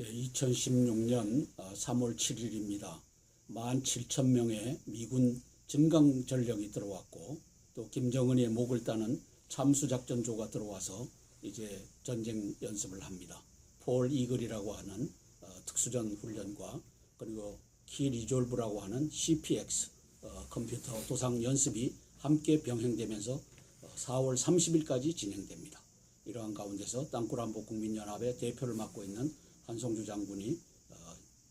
예, 2016년 3월 7일입니다. 17,000명의 미군 증강 전력이 들어왔고 또 김정은의 목을 따는 참수작전조가 들어와서 이제 전쟁 연습을 합니다. 폴 이글이라고 하는 어, 특수전 훈련과 그리고 키 리졸브라고 하는 CPX 어, 컴퓨터 도상 연습이 함께 병행되면서 어, 4월 30일까지 진행됩니다. 이러한 가운데서 땅굴 안보 국민연합의 대표를 맡고 있는 한성주 장군이 어,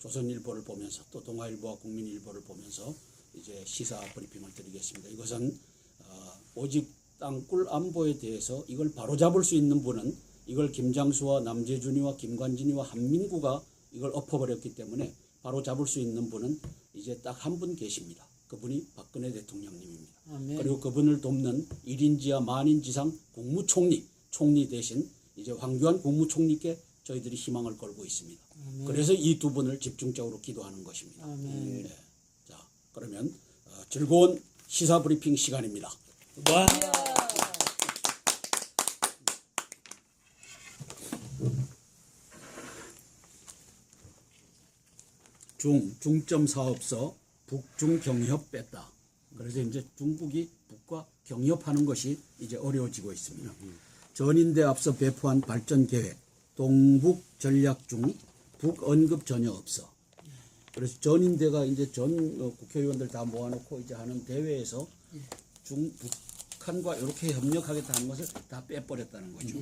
조선일보를 보면서 또 동아일보와 국민일보를 보면서 이제 시사 브리핑을 드리겠습니다. 이것은 어, 오직 땅굴 안보에 대해서 이걸 바로잡을 수 있는 분은 이걸 김장수와 남재준이와 김관진이와 한민구가 이걸 엎어버렸기 때문에 바로잡을 수 있는 분은 이제 딱 한 분 계십니다. 그분이 박근혜 대통령님입니다. 아멘. 그리고 그분을 돕는 1인지하 만인지상 국무총리, 총리 대신 이제 황교안 국무총리께 저희들이 희망을 걸고 있습니다. 그래서 이 두 분을 집중적으로 기도하는 것입니다. 아멘. 네. 자, 그러면 어, 즐거운 시사 브리핑 시간입니다. 와. 중 중점 사업서 북중 경협 뺐다. 그래서 이제 중국이 북과 경협하는 것이 이제 어려워지고 있습니다. 전인대 앞서 배포한 발전 계획 동북 전략 중 북 언급 전혀 없어. 그래서 전인대가 이제 전 어, 국회의원들 다 모아놓고 이제 하는 대회에서 중 북한과 이렇게 협력하겠다는 것을 다 빼버렸다는 거죠.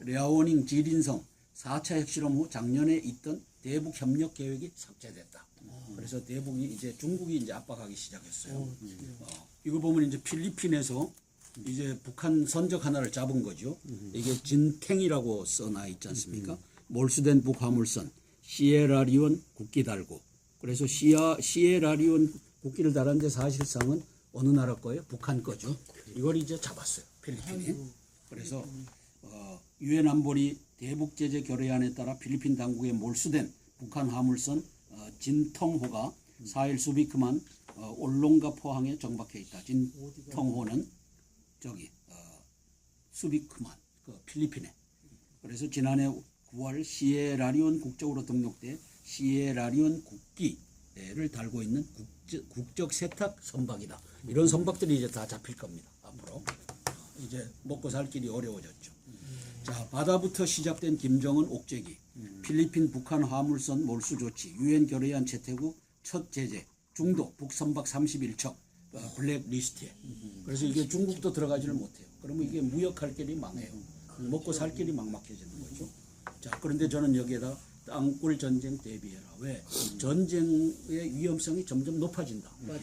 랴오닝 지린성 4차 핵실험 후 작년에 있던 대북 협력 계획이 삭제됐다. 그래서 대북이 이제 중국이 이제 압박하기 시작했어요. 어, 이거 보면 이제 필리핀에서 이제 북한 선적 하나를 잡은 거죠. 이게 진탱이라고 써놔 있지 않습니까? 몰수된 북화물선 시에라리온 국기 달고 그래서 시아 시에라리온 국기를 달았는데 사실상은 어느 나라 거예요? 북한 거죠. 이걸 이제 잡았어요. 필리핀이. 그래서 어, 유엔 안보리 대북 제재 결의안에 따라 필리핀 당국에 몰수된 북한 화물선 어, 진텅호가 4일 수비크만 어, 올롱가 포항에 정박해 있다. 진텅호는 저기 어, 수비크만 그 필리핀에. 그래서 지난해 9월 시에라리온 국적으로 등록돼 시에라리온 국기를 달고 있는 국적, 국적 세탁 선박이다. 이런 선박들이 이제 다 잡힐 겁니다. 앞으로 어, 이제 먹고 살 길이 어려워졌죠. 자 바다부터 시작된 김정은 옥죄기, 필리핀 북한 화물선 몰수 조치, 유엔 결의안 채택 후 첫 제재, 중도 북선박 31척 어, 블랙리스트에. 그래서 이게 중국도 들어가지를 못해요. 그러면 이게 무역할 길이 망해요. 먹고 살 길이 막막해지는 거죠. 자 그런데 저는 여기에다 땅굴 전쟁 대비해라. 왜 전쟁의 위험성이 점점 높아진다. 맞죠.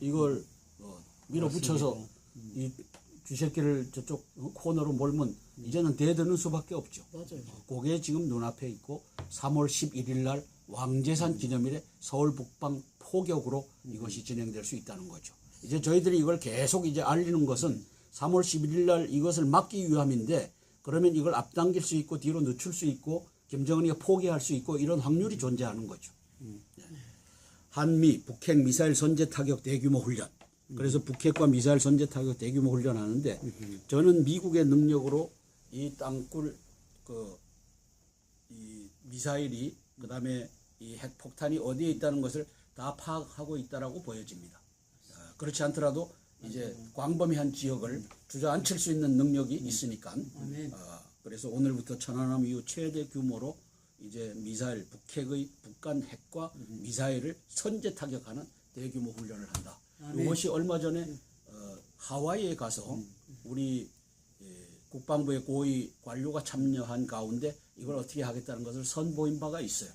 이걸 어, 밀어붙여서 이 쥐새끼를 저쪽 코너로 몰면 이제는 대드는 수밖에 없죠. 맞아요. 그게 지금 눈앞에 있고 3월 11일 날 왕재산 기념일에 서울 북방 포격으로 이것이 진행될 수 있다는 거죠. 이제 저희들이 이걸 계속 이제 알리는 것은 3월 11일 날 이것을 막기 위함인데 그러면 이걸 앞당길 수 있고 뒤로 늦출 수 있고 김정은이가 포기할 수 있고 이런 확률이 존재하는 거죠. 네. 한미 북핵 미사일 선제 타격 대규모 훈련. 그래서 북핵과 미사일 선제 타격 대규모 훈련하는데 저는 미국의 능력으로 이 땅굴 그 이 미사일이 그다음에 이 핵폭탄이 어디에 있다는 것을 다 파악하고 있다라고 보여집니다. 아, 그렇지 않더라도 이제 광범위한 지역을 주저앉힐 수 있는 능력이 있으니까. 아멘. 아, 그래서 오늘부터 천안함 이후 최대 규모로 이제 미사일 북핵의 북한 핵과 미사일을 선제 타격하는 대규모 훈련을 한다. 아멘. 이것이 얼마 전에 어, 하와이에 가서 우리 예, 국방부의 고위 관료가 참여한 가운데 이걸 어떻게 하겠다는 것을 선보인 바가 있어요.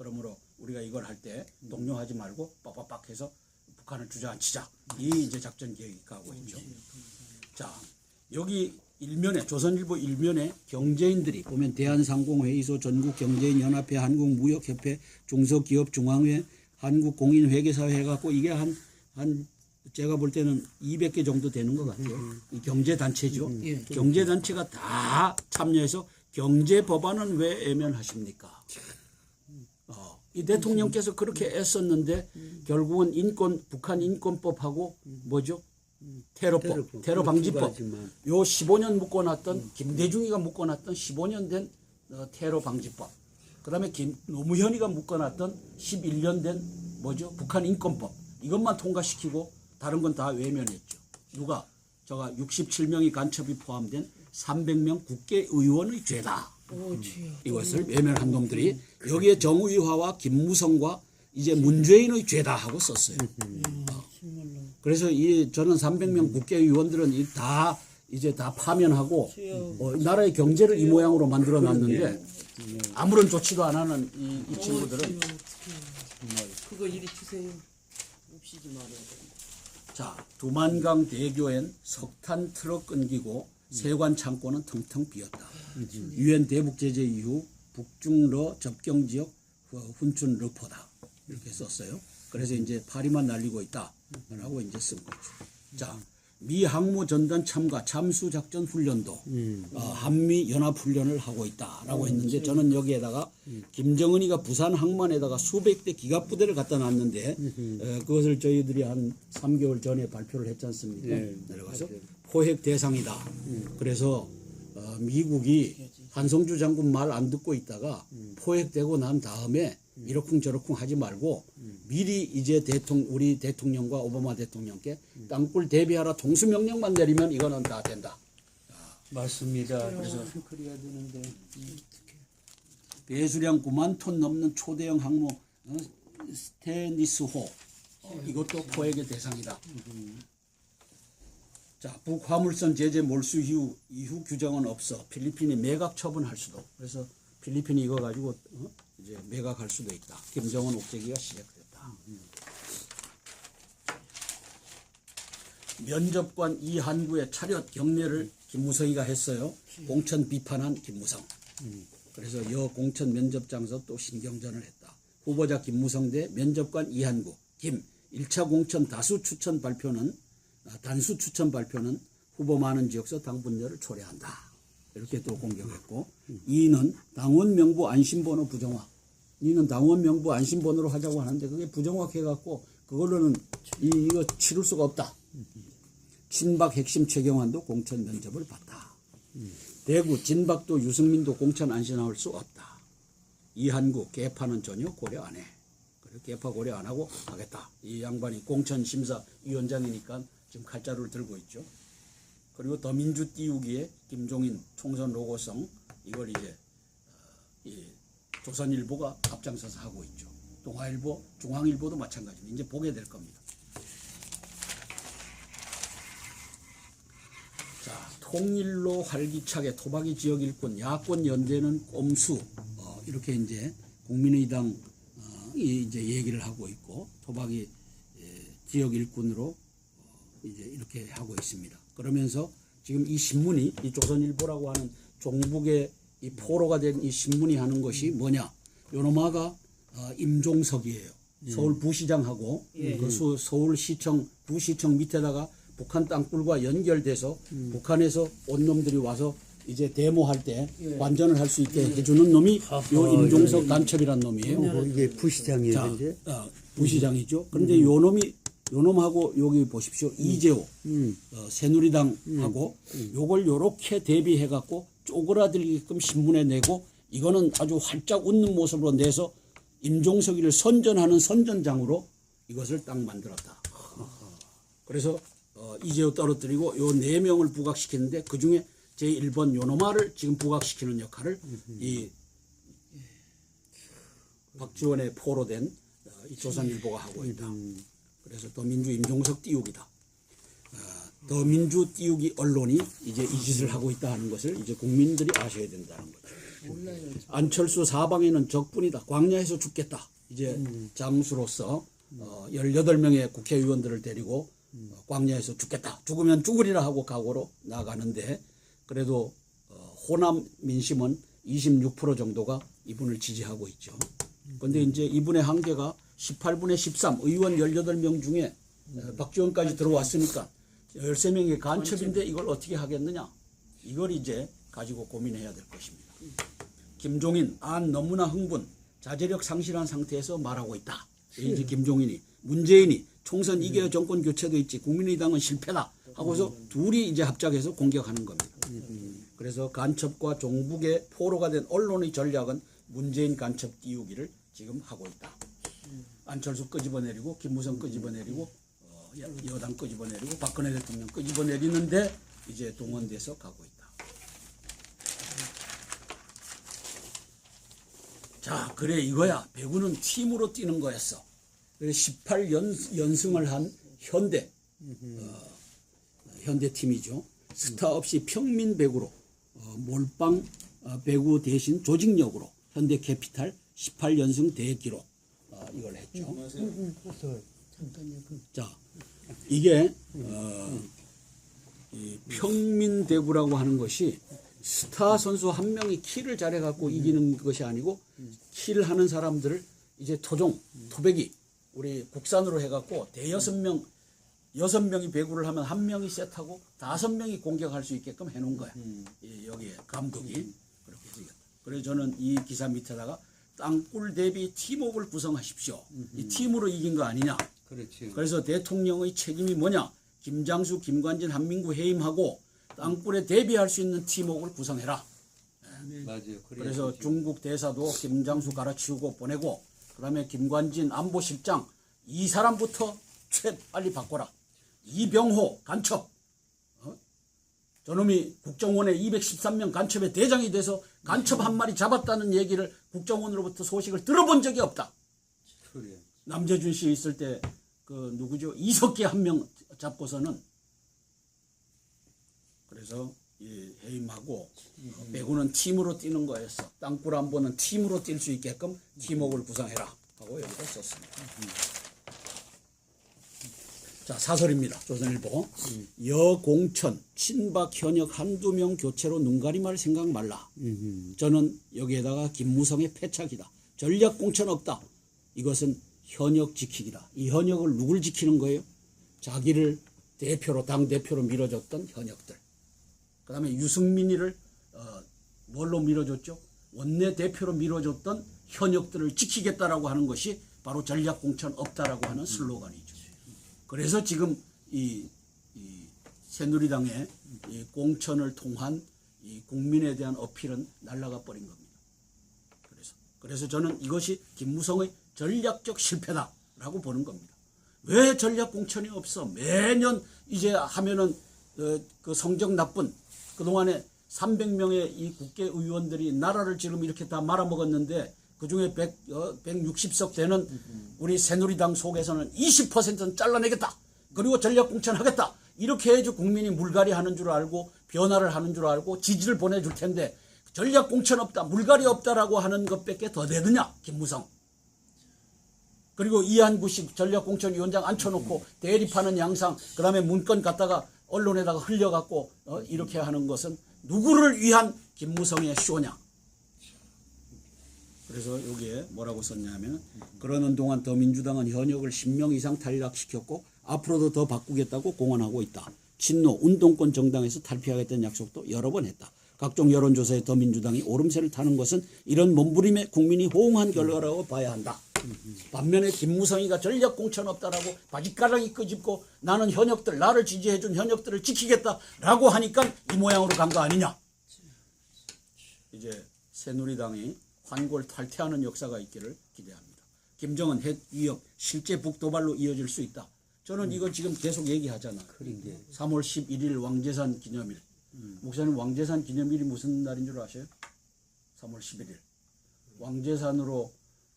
어, 그러므로 우리가 이걸 할 때 동요하지 말고 빡빡빡 해서 북한을 주저앉히자. 이 이제 작전 계획이 가고 있죠. 자, 여기 일면에 조선일보 일면에 경제인들이 보면 대한상공회의소 전국경제인연합회 한국무역협회 중소기업중앙회 한국공인회계사회 해갖고 이게 한 한 제가 볼 때는 200개 정도 되는 것 같아요. 이 경제단체죠. 예. 경제단체가 다 참여해서 경제법안은 왜 애면하십니까? 어, 이 대통령께서 그렇게 애썼는데 결국은 인권 북한 인권법하고 뭐죠? 테러법, 테러 방지법. 요 15년 묶어놨던 김대중이가 묶어놨던 15년 된 어, 테러 방지법. 그다음에 김, 노무현이가 묶어놨던 11년 된 뭐죠? 북한 인권법 이것만 통과시키고 다른 건 다 외면했죠. 누가? 저가 67명이 간첩이 포함된 300명 국회의원의 죄다. 오 주여. 이것을 외면한 놈들이 여기에 정의화와 김무성과 이제 문재인의 죄다 하고 썼어요. 정말로. 그래서 이 저는 300명 국회의원들은 이다 이제 다 파면하고. 어, 나라의 경제를 이 모양으로 만들어 놨는데 아무런 조치도 안 하는 이, 이 친구들은 그거 이리 주세요. 옵시지 말아야 돼. 자 두만강 대교엔 석탄 트럭 끊기고 세관 창고는 텅텅 비었다. 유엔 대북 제재 이후 북중러 접경 지역 어, 훈춘 러퍼다 이렇게 썼어요. 그래서 이제 파리만 날리고 있다 라고 이제 쓴 거죠. 자. 미 항모 전단 참가 잠수 작전 훈련도 어, 한미 연합 훈련을 하고 있다라고 했는데 저는 여기에다가 김정은이가 부산 항만에다가 수백 대 기갑 부대를 갖다 놨는데 어, 그것을 저희들이 한 3개월 전에 발표를 했지 않습니까? 내려가서 포획 대상이다. 그래서 어, 미국이 한성주 장군 말 안 듣고 있다가 포획되고 난 다음에 이러쿵저러쿵 하지 말고 미리 이제 대통령 우리 대통령과 오바마 대통령께 땅굴 대비하라 통수 명령만 내리면 이거는 다 된다. 맞습니다. 그래서 그래야 되는데 배수량 9만 톤 넘는 초대형 항모 어, 스테니스호 어, 이것도 포획의 대상이다. 자, 북화물선 제재 몰수 이후 이후 규정은 없어. 필리핀이 매각 처분할 수도. 그래서 필리핀이 이거 가지고 어? 이제 매각할 수도 있다. 김정은 옥죄기가 시작됐다. 면접관 이한구의 차렷 경례를 김무성이가 했어요. 공천 비판한 김무성. 그래서 여 공천 면접 장소 또 신경전을 했다. 후보자 김무성 대 면접관 이한구, 김 1차 공천 다수 추천 발표는 아, 단수 추천 발표는 후보 많은 지역서 당 분열을 초래한다. 이렇게 또 공격했고 이는 당원 명부 안심번호 부정확. 이는 당원 명부 안심번호로 하자고 하는데 그게 부정확해갖고 그걸로는 이, 이거 치를 수가 없다. 친박 핵심 최경환도 공천 면접을 봤다. 대구 진박도 유승민도 공천 나올 수 없다. 이한구 개파는 전혀 고려 안 해. 개파 고려 안 하고 하겠다. 이 양반이 공천 심사 위원장이니까 지금 칼자루를 들고 있죠. 그리고 더민주 띄우기에 김종인 총선 로고성 이걸 이제 어, 이 조선일보가 앞장서서 하고 있죠. 동아일보, 중앙일보도 마찬가지입니다. 이제 보게 될 겁니다. 자, 통일로 활기차게 토박이 지역 일꾼 야권 연대는 꼼수 어, 이렇게 이제 국민의당 어, 이 이제 얘기를 하고 있고 토박이 예, 지역 일꾼으로 어, 이제 이렇게 하고 있습니다. 그러면서 지금 이 신문이 이 조선일보라고 하는 종북의 이 포로가 된 이 신문이 하는 것이 뭐냐? 요노마가 어, 임종석이에요. 서울 부시장하고 그 수- 서울시청 부시청 밑에다가 북한 땅굴과 연결돼서 북한에서 온 놈들이 와서 이제 데모할 때 관전을 할 수 있게 해주는 놈이 요 임종석 간첩이란 놈이에요. 뭐 이게 부시장이에요, 자, 이제. 어, 부시장이죠. 그런데 요 놈이 요 놈하고 여기 보십시오. 이재호 어, 새누리당하고 요걸 요렇게 대비해 갖고 쪼그라들게끔 신문에 내고 이거는 아주 활짝 웃는 모습으로 내서 임종석이를 선전하는 선전장으로 이것을 딱 만들었다. 그래서 어, 이재호 떨어뜨리고 요 네 명을 부각시켰는데 그 중에 제 1번 요노마를 지금 부각시키는 역할을 이 박지원의 포로 된 어, 이 조선일보가 하고 있다. 그래서 더민주 임종석 띄우기다. 어, 더민주 띄우기 언론이 이제 이 짓을 하고 있다 하는 것을 이제 국민들이 아셔야 된다는 거죠. 안철수 사방에는 적군이다. 광야에서 죽겠다. 이제 장수로서 어, 18명의 국회의원들을 데리고 어, 광야에서 죽겠다. 죽으면 죽으리라 하고 각오로 나가는데 그래도 어, 호남 민심은 26% 정도가 이분을 지지하고 있죠. 그런데 이제 이분의 한계가 18분의 13 의원 18명 중에 어, 박지원까지 들어왔으니까 13명이 간첩인데 이걸 어떻게 하겠느냐. 이걸 이제 가지고 고민해야 될 것입니다. 김종인 안 너무나 흥분 자제력 상실한 상태에서 말하고 있다. 이제 김종인이 문재인이 총선 이겨야 정권 교체도 있지 국민의당은 실패다 하고서 둘이 이제 합작해서 공격하는 겁니다. 그래서 간첩과 종북의 포로가 된 언론의 전략은 문재인 간첩 띄우기를 지금 하고 있다. 안철수 끄집어내리고 김무성 끄집어내리고 어, 여- 여당 끄집어내리고 박근혜 대통령 끄집어내리는데 이제 동원돼서 가고 있다. 자, 그래 이거야. 배구는 팀으로 뛰는 거였어. 그래 18연 연승을 한 현대 어, 현대 팀이죠. 스타 없이 평민 배구로 어, 몰빵 어, 배구 대신 조직력으로 현대 캐피탈 18연승 대기록 어, 이걸 했죠. 잠깐요. 그 자, 이게 어, 이 평민 대구라고 하는 것이 스타 선수 한 명이 키를 잘해갖고 이기는 것이 아니고 키를 하는 사람들을 이제 토종, 토백이 우리 국산으로 해갖고 대여섯 명, 여섯 명이 배구를 하면 한 명이 세트하고 다섯 명이 공격할 수 있게끔 해놓은 거야. 이 여기에 감독이 그렇게 해서. 그래서 저는 이 기사 밑에다가 땅굴 대비 팀워크를 구성하십시오. 이 팀으로 이긴 거 아니냐. 그렇지. 그래서 대통령의 책임이 뭐냐? 김장수, 김관진, 한민구 해임하고 땅굴에 대비할 수 있는 팀워크를 구성해라. 맞아요. 그래서 중국 대사도 김장수 갈아치우고 보내고 그다음에 김관진 안보실장 이 사람부터 최 빨리 바꿔라. 이병호 간첩. 어? 저놈이 국정원의 213명 간첩의 대장이 돼서 간첩 한 마리 잡았다는 얘기를 국정원으로부터 소식을 들어본 적이 없다. 그래. 남재준 씨 있을 때 그 누구죠 이석기 한 명 잡고서는 그래서 이 해임하고 어, 배구는 팀으로 뛰는 거였어 땅굴 안 보는 팀으로 뛸 수 있게끔 팀워크를 구성해라 하고 여기다 썼습니다. 자 사설입니다. 조선일보. 여공천 친박 현역 한두 명 교체로 눈가리말 생각 말라. 저는 여기에다가 김무성의 패착이다. 전략 공천 없다. 이것은 현역 지키기다. 이 현역을 누굴 지키는 거예요? 자기를 대표로 당 대표로 밀어줬던 현역들. 그 다음에 유승민이를 어, 뭘로 밀어줬죠? 원내 대표로 밀어줬던 현역들을 지키겠다라고 하는 것이 바로 전략 공천 없다라고 하는 슬로건이죠. 그래서 지금 이, 이 새누리당의 이 공천을 통한 이 국민에 대한 어필은 날라가 버린 겁니다. 그래서 그래서 저는 이것이 김무성의 전략적 실패다라고 보는 겁니다. 왜 전략 공천이 없어? 매년 이제 하면은 어, 그 성적 나쁜 그 동안에 300명의 이 국회의원들이 나라를 지금 이렇게 다 말아먹었는데 그 중에 100, 어, 160석 되는 우리 새누리당 속에서는 20%는 잘라내겠다. 그리고 전략공천하겠다. 이렇게 해주 국민이 물갈이 하는 줄 알고 변화를 하는 줄 알고 지지를 보내줄 텐데 전략공천 없다. 물갈이 없다라고 하는 것밖에 더 되느냐. 김무성. 그리고 이한구식 전략공천위원장 앉혀놓고 대립하는 양상, 그 다음에 문건 갖다가 언론에다가 흘려갖고 어, 이렇게 하는 것은 누구를 위한 김무성의 쇼냐. 그래서 여기에 뭐라고 썼냐면 그러는 동안 더민주당은 현역을 10명 이상 탈락시켰고 앞으로도 더 바꾸겠다고 공언하고 있다. 친노 운동권 정당에서 탈피하겠다는 약속도 여러 번 했다. 각종 여론조사에 더민주당이 오름세를 타는 것은 이런 몸부림에 국민이 호응한 결과라고 봐야 한다. 반면에 김무성이가 전략 공천 없다라고 바지가랑이 끄집고 나는 현역들 나를 지지해준 현역들을 지키겠다라고 하니까 이 모양으로 간 거 아니냐. 이제 새누리당이 환골 탈퇴하는 역사가 있기를 기대합니다. 김정은 핵 위협 실제 북도발로 이어질 수 있다. 저는 이거 지금 계속 얘기하잖아. 3월 11일 왕재산 기념일. 목사님 왕재산 기념일이 무슨 날인 줄 아세요? 3월 11일. 왕재산으로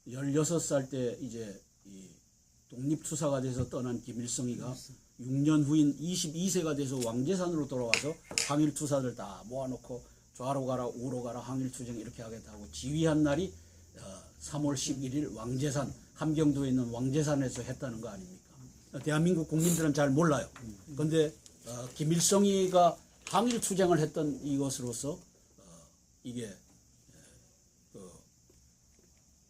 16살 때 이제 이 독립투사가 돼서 떠난 김일성이가 6년 후인 22세가 돼서 왕재산으로 돌아와서 항일투사들 다 모아놓고 좌로 가라 우로 가라 항일투쟁 이렇게 하겠다고 지휘한 날이 어, 3월 11일 왕재산 함경도에 있는 왕재산에서 했다는 거 아닙니까? 어, 대한민국 국민들은 잘 몰라요. 그런데 어, 김일성이가 항일투쟁을 했던 이것으로서 어, 이게 그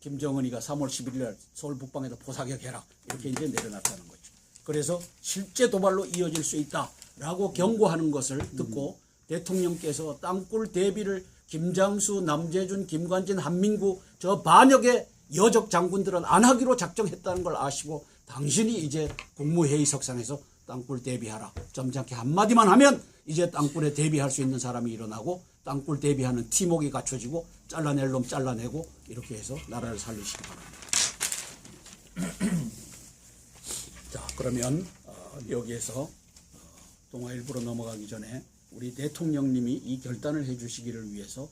김정은이가 3월 11일 날 서울 북방에다 포사격해라 이렇게 이제 내려놨다는 거죠. 그래서 실제 도발로 이어질 수 있다라고 경고하는 것을 듣고 대통령께서 땅굴 대비를 김장수, 남재준, 김관진, 한민구 저 반역의 여적 장군들은 안 하기로 작정했다는 걸 아시고 당신이 이제 국무회의석상에서 땅굴 대비하라. 점잖게 한마디만 하면 이제 땅굴에 대비할 수 있는 사람이 일어나고 땅굴 대비하는 티목이 갖춰지고 잘라낼 놈 잘라내고 이렇게 해서 나라를 살리시기 바랍니다. 자 그러면 어, 여기에서 동화일부로 넘어가기 전에 우리 대통령님이 이 결단을 해주시기를 위해서